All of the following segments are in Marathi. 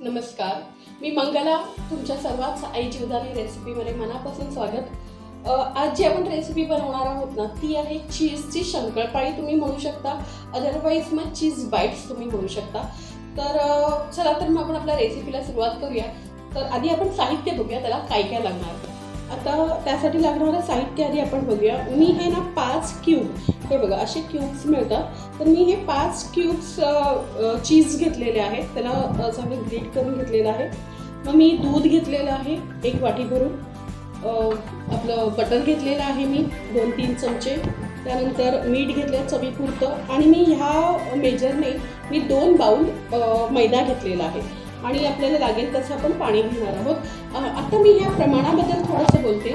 नमस्कार. मी मंगला तुमच्या सर्वात आई जीवदानी रेसिपीमध्ये मनापासून स्वागत. आज जी आपण रेसिपी बनवणार आहोत ना ती आहे चीजची शंकरपाळी. तुम्ही म्हणू शकता. अदरवाईज मग चीज बाईट्स तुम्ही म्हणू शकता. तर चला तर मग आपण आपल्या रेसिपीला सुरुवात करूया. तर आधी आपण साहित्य बघूया त्याला काय काय लागणार. आता त्यासाठी लागणारं साहित्य आधी आपण बघूया. मी हे ना पाच क्यूब हे बघा असे क्यूब्स मिळतात. तर मी हे पाच क्यूब्स चीज घेतलेले आहेत. त्याला चांगलं ग्रीट करून घेतलेलं आहे. मग मी दूध घेतलेलं आहे एक वाटी भरून. आपलं बटर घेतलेलं आहे मी दोन तीन चमचे. त्यानंतर मीठ घेतलं चवीपुरतं. आणि मी ह्या मेजरने मी दोन बाऊल मैदा घेतलेला आहे. आणि आपल्याला लागेल तसं आपण पाणी घेणार आहोत. आता मी ह्या प्रमाणाबद्दल थोडंसं बोलते.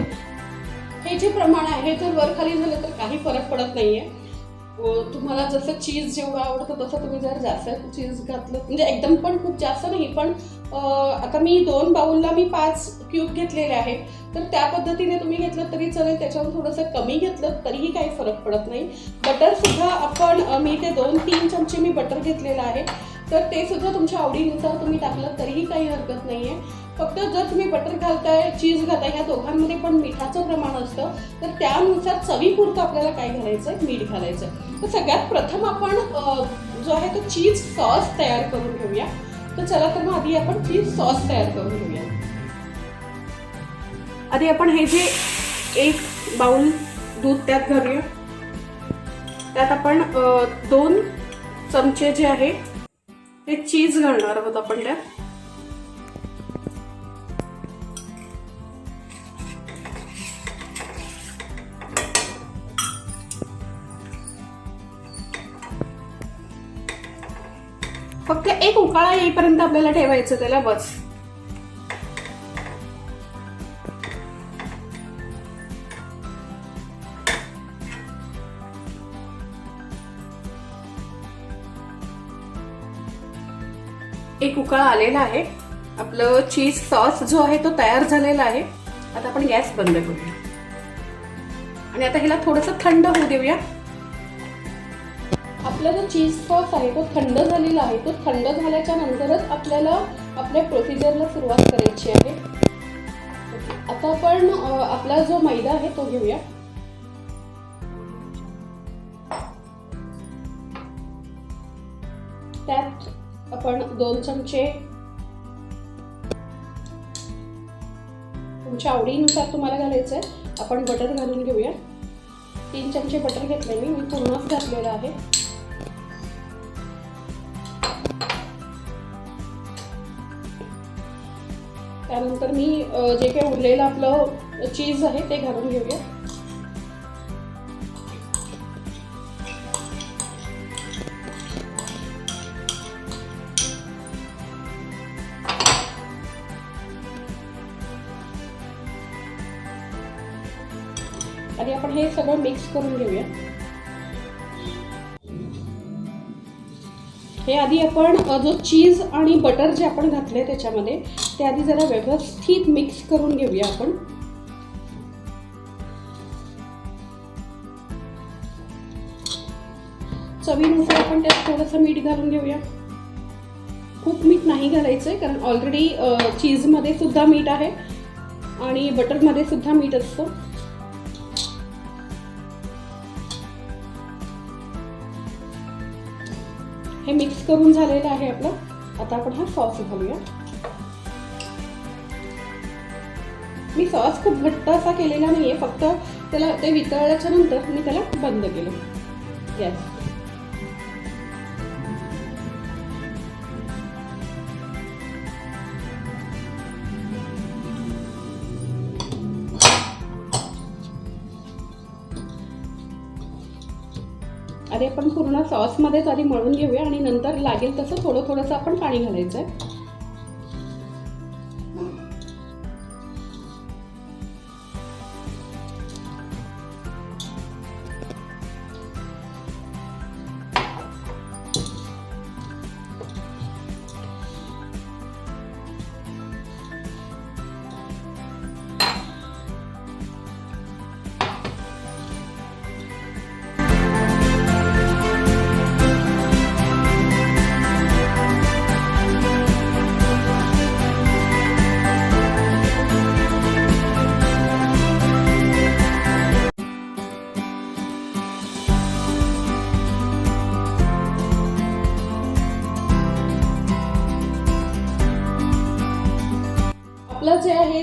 हे जे प्रमाण आहे हे जर वर खाली झालं तर काही फरक पडत नाही आहे तुम्हाला जसं चीज जेवढं आवडतं तसं तुम्ही जर जास्त चीज घातलं म्हणजे एकदम पण खूप जास्त नाही पण आता मी दोन बाउलला मी पाच क्यूब घेतलेले आहे. तर त्या पद्धतीने तुम्ही घेतलं तरी चालेल त्याच्यावर थोडंसं कमी घेतलं तरीही काही फरक पडत नाही. बटरसुद्धा आपण मी ते दोन तीन चमचे मी बटर घेतलेलं आहे. तर ते सुद्धा तुमच्या आवडीनुसार तुम्ही टाकलं तरीही काही हरकत नाही आहे फक्त जर तुम्ही बटर घालताय चीज घालताय ह्या दोघांमध्ये पण मिठाचं प्रमाण असतं. तर त्यानुसार चवीपुरतं आपल्याला काय घालायचं आहे मीठ घालायचं तर सगळ्यात प्रथम आपण जो आहे तो चीज सॉस तयार करून घेऊया. तर चला तर मग आधी आपण चीज सॉस तयार करून घेऊया. आधी आपण हे जे एक बाउल दूध त्यात घालूया. त्यात आपण दोन चमचे जे आहे ते चीज घालणार आहोत आपण त्यात. फक्त एक उकाळा येईपर्यंत आपल्याला ठेवायचं त्याला बस. एक उकाळा आलेला आहे. आपलं चीज सॉस जो आहे तो तयार झालेला आहे. आता आपण गॅस बंद करूया. आणि आता ह्याला थोडंसं थंड होऊ देऊया. आपला जो चीज सॉस आहे तो थंड झालेला आहे. तो थंड झाल्याच्या नंतरच आपल्याला आपल्या प्रोसिजरला सुरुवात करायची आहे. आता आपण आपला जो मैदा आहे तो घेऊया. त्यात आपण दोन चमचे तुमच्या आवडीनुसार तुम्हाला घालायचं आहे आपण बटर घालून घेऊया. तीन चमचे बटर घेतले मी मी पूर्णच घातलेलं आहे. त्यानंतर मी जे काही उरलेलं आपलं चीज आहे ते घालून घेऊया. आणि आपण हे सगळं मिक्स करून घेऊया. हे आधी आपण जो चीज आणि बटर जे आपण घातले त्याच्यामध्ये ते आधी जरा व्यवस्थित मिक्स करून घेऊया आपण. चवीनुसार आपण त्यात थोडंसं मीठ घालून घेऊया. खूप मीठ नाही घालायचं आहे कारण ऑलरेडी चीजमध्ये सुद्धा मीठ आहे आणि बटरमध्ये सुद्धा मीठ असतं. हे मिक्स करून झालेलं आहे आपलं. आता आपण हा सॉस घालूया. मी सॉस खूप घट्ट असा केलेला नाहीये फक्त त्याला ते वितळल्याच्या नंतर मी त्याला बंद केलं. गॅस आधी आपण पूर्ण सॉसमध्येच आधी मळून घेऊया आणि नंतर लागेल तसं थोडं थोडंसं आपण पाणी घालायचं आहे आपलं जे आहे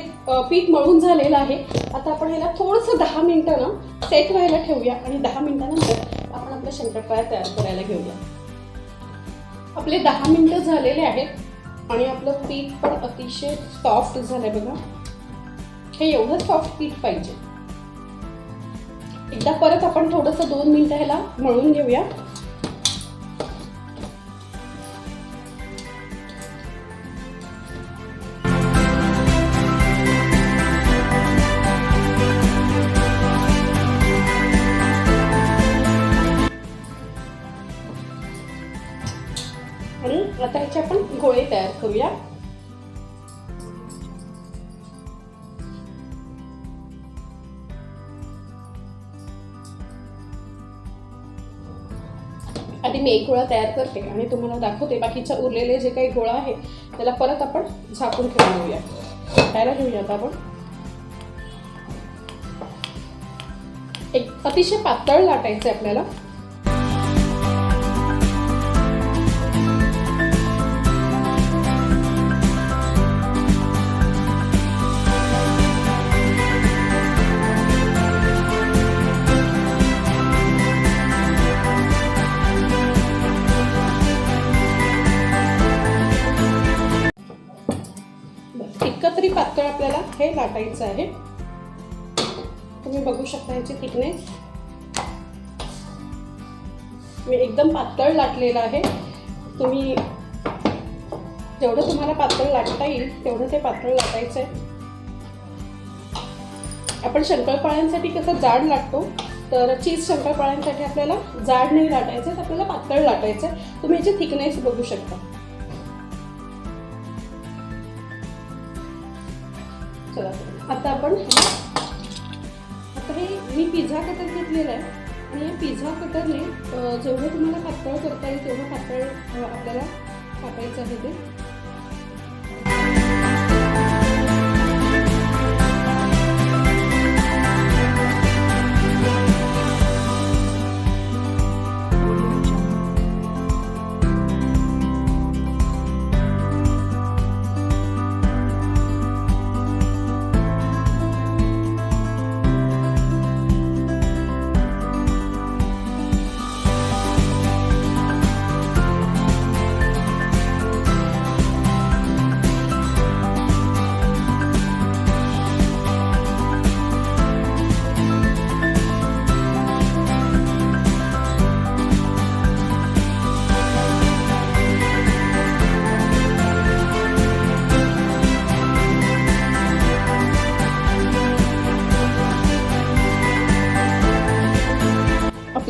पीठ मळून झालेलं आहे आता आपण ह्याला थोडंसं दहा मिनिटं ना सेट व्हायला ठेवूया आणि दहा मिनटानंतर आपण आपल्या शंकरपाळ्या तयार करायला घेऊया. आपले दहा मिनिटं झालेले आहेत आणि आपलं पीठ पण अतिशय सॉफ्ट झालंय बघा. हे एवढं सॉफ्ट पीठ पाहिजे. एकदा परत आपण थोडंसं दोन मिनिटं ह्याला मळून घेऊया. आणि आता याचे आपण गोळे तयार करूया. आधी मी एक गोळा तयार करते आणि तुम्हाला दाखवते बाकीच्या उरलेले जे काही गोळा आहे त्याला परत आपण झाकून ठेवून घेऊया. खायला घेऊया आता आपण. एक अतिशय पातळ लाटायचं आहे आपल्याला. आता आपल्याला हे लाटायचं आहे? तुम्ही बघू शकता ह्याची थिकनेस मी एकदम पातळ लाटलेलं आहे. तुम्ही जेवढं तुम्हाला पातळ लाटता येईल तेवढं ते पातळ लाटायचं आहे आपण शंकरपाळ्यांसाठी कसं जाड लाटतो तर चीज शंकरपाळ्यांसाठी आपल्याला जाड नाही लाटायचं तर आपल्याला पातळ लाटायचं आहे तुम्ही याची थिकनेस बघू शकता. मी पिझ्झा कटर घेतलेला आहे. आणि या पिझ्झा कटरने जेवढं तुम्हाला पातळ करता येईल तेवढं पातळ आपल्याला कापायचं आहे ते.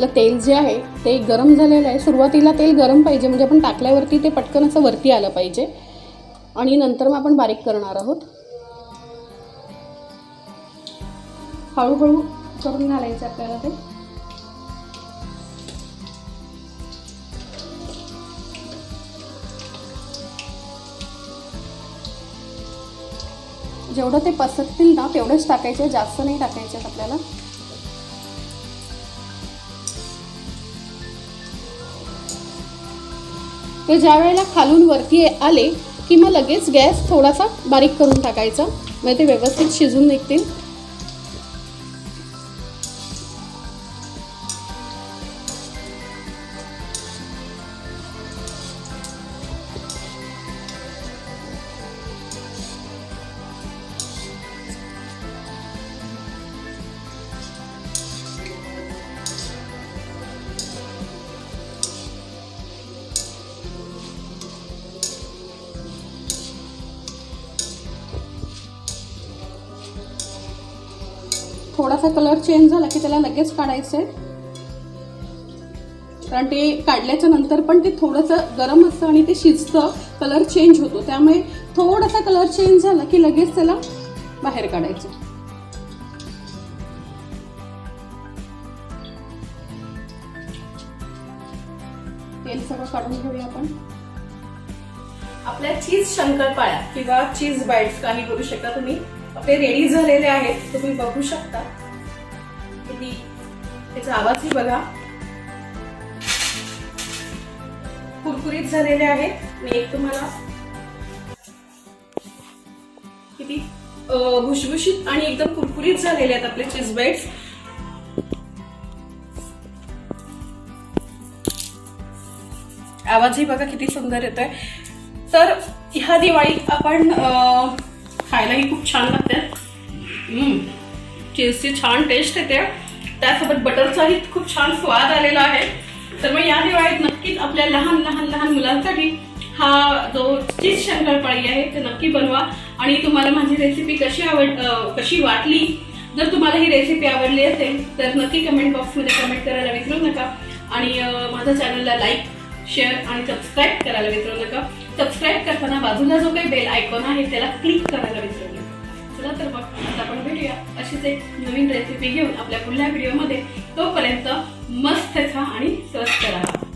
आपलं तेल जे आहे ते गरम झालेलं आहे. सुरुवातीला तेल गरम पाहिजे म्हणजे आपण टाकल्यावरती ते पटकन असं वरती आलं पाहिजे. आणि नंतर मग आपण बारीक करणार आहोत. हळूहळू करून घालायचं आपल्याला ते. जेवढं ते पसरतील ना तेवढंच टाकायचे जास्त नाही टाकायचे आपल्याला. ते ज्या वेळेला खालून वरती आले की मग लगेच गॅस थोडासा बारीक करून टाकायचा. म्हणजे ते व्यवस्थित शिजून निघतील. थोडासा कलर चेंज झाला की त्याला लगेच काढायचं. आहे कारण ते काढल्याच्या नंतर पण ते थोडंसं गरम असतं आणि ते शिजतं कलर चेंज होतो. त्यामुळे थोडासा कलर चेंज झाला की लगेच त्याला बाहेर काढायचं. तेल सगळं काढून घेऊया आपण. आपल्या चीज शंकरपाळ्या किंवा चीज बाईट्स काही करू शकता तुम्ही? आपले रेडी झालेले आहेत तुम्ही बघू शकता. किती त्याचा आवाजही बघा. कुरकुरीत झालेले आहेत. मी एक तुम्हाला किती भुसभुशीत आणि एकदम कुरकुरीत झालेले आहेत आपले चीज बाईट्स आवाजही बघा किती सुंदर येतोय. तर ह्या दिवाळीत आपण अं, खायलाही खूप छान लागते. चीजची छान टेस्ट येते. त्यासोबत बटरचाही खूप छान स्वाद आलेला आहे. तर मग या दिवाळीत नक्कीच आपल्या लहान लहान लहान मुलांसाठी हा जो चीज शंकरपाळी आहे ते नक्की बनवा. आणि तुम्हाला माझी रेसिपी कशी आवड कशी वाटली? जर तुम्हाला ही रेसिपी आवडली असेल तर नक्की कमेंट बॉक्समध्ये कमेंट करायला विसरू नका. आणि माझ्या चॅनलला लाईक शेअर आणि सबस्क्राईब करायला विसरू नका. सबस्क्राईब करताना बाजूला जो काही बेल आयकॉन आहे त्याला क्लिक करायला विसरू नका. चला तर मग आता आपण भेटूया. अशीच एक नवीन रेसिपी घेऊन आपल्या पुढल्या व्हिडिओमध्ये तोपर्यंत मस्त खा आणि स्वस्त राहा.